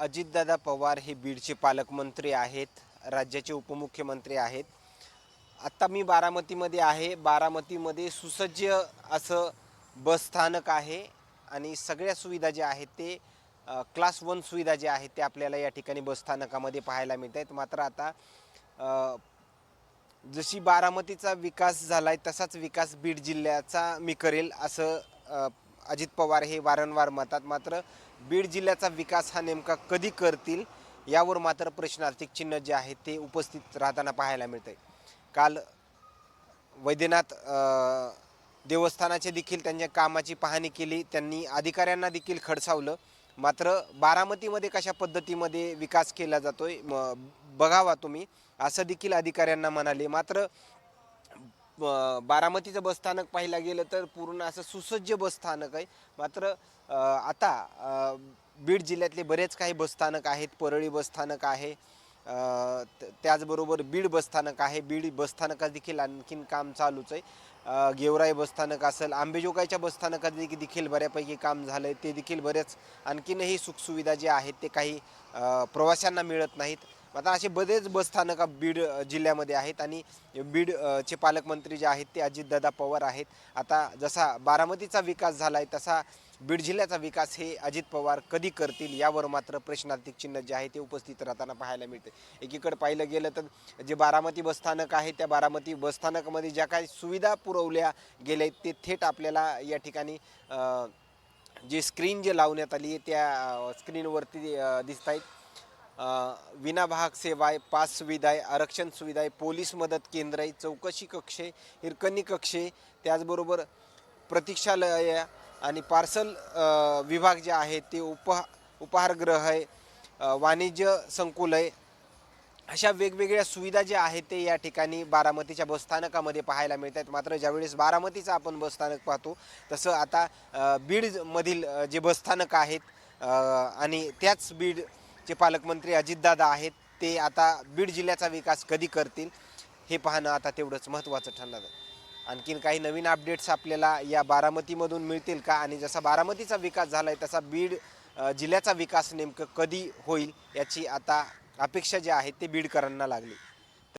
अजितदादा पवार हे बीडचे पालकमंत्री आहेत राज्याचे उपमुख्यमंत्री आहेत. आत्ता मी बारामतीमध्ये आहे. बारामतीमध्ये सुसज्ज असं बसस्थानक आहे आणि सगळ्या सुविधा ज्या आहेत ते क्लास वन सुविधा ज्या आहेत ते आपल्याला या ठिकाणी बसस्थानकामध्ये पाहायला मिळत आहेत मात्र आता जशी बारामतीचा विकास झाला आहे तसाच विकास बीड जिल्ह्याचा मी करेल असं अजित पवार हे वारंवार म्हणतात. मात्र बीड जिल्ह्याचा विकास हा नेमका कधी करतील यावर मात्र प्रश्नार्थिक चिन्ह जे आहे ते उपस्थित राहताना पाहायला मिळतंय. काल वैद्यनाथ देवस्थानाचे देखील त्यांच्या कामाची पाहणी केली. त्यांनी अधिकाऱ्यांना देखील खडसावलं. मात्र बारामतीमध्ये कशा पद्धतीमध्ये विकास केला जातोय बघावा तुम्ही असं देखील अधिकाऱ्यांना म्हणाले. मात्र बारामतीचं बसस्थानक पाहायला गेलं तर पूर्ण असं सुसज्ज बसस्थानक आहे. मात्र आता बीड जिल्ह्यातले बरेच काही बसस्थानक आहेत. परळी बसस्थानक आहे. त- त्याचबरोबर बीड बसस्थानक आहे. बीड बसस्थानकात देखील आणखीन काम चालूच आहे. गेवराई बसस्थानक असेल आंबेजोगाईच्या बसस्थानकात देखील देखील बऱ्यापैकी काम झालं आहे ते देखील बरेच आणखीनही सुखसुविधा जे आहेत ते काही प्रवाशांना मिळत नाहीत. आता असे बरेच बसस्थानक बीड जिल्ह्यामध्ये आहेत आणि बीडचे पालकमंत्री जे आहेत ते अजितदादा पवार आहेत. आता जसा बारामतीचा विकास झाला आहे तसा बीड जिल्ह्याचा विकास हे अजित पवार कधी करतील यावर मात्र प्रश्नार्थिक चिन्ह जे आहे ते उपस्थित राहताना पाहायला मिळते एकीकडे पाहिलं गेलं तर जे बारामती बसस्थानक आहे त्या बारामती बसस्थानकामध्ये ज्या काही सुविधा पुरवल्या गेल्या आहेत ते थेट आपल्याला या ठिकाणी जे स्क्रीन जे लावण्यात आली आहे त्या स्क्रीनवरती दिसत आहेत विनाभाग सेवा आहे पास सुविधा आहे आरक्षण सुविधा आहे पोलीस मदत केंद्र आहे चौकशी कक्ष आहे हिरकणी कक्ष आहे त्याचबरोबर प्रतीक्षालय आणि पार्सल विभाग जे आहे ते उपहा उपहारगृह आहे वाणिज्य संकुल आहे अशा वेगवेगळ्या सुविधा ज्या आहेत ते या ठिकाणी बारामतीच्या बसस्थानकामध्ये पाहायला मिळत आहेत मात्र ज्यावेळेस बारामतीचं आपण बसस्थानक पाहतो तसं आता बीडमधील जे बसस्थानक आहेत आणि त्याच बीड जे पालकमंत्री अजितदादा आहेत ते आता बीड जिल्ह्याचा विकास कधी करतील हे पाहणं आता तेवढंच महत्त्वाचं ठरणार आहे. आणखीन काही नवीन अपडेट्स आपल्याला या बारामतीमधून मिळतील का? आणि जसा बारामतीचा विकास झाला आहे तसा बीड जिल्ह्याचा विकास नेमकं कधी होईल याची आता अपेक्षा जी आहे ते बीडकरांना लागली.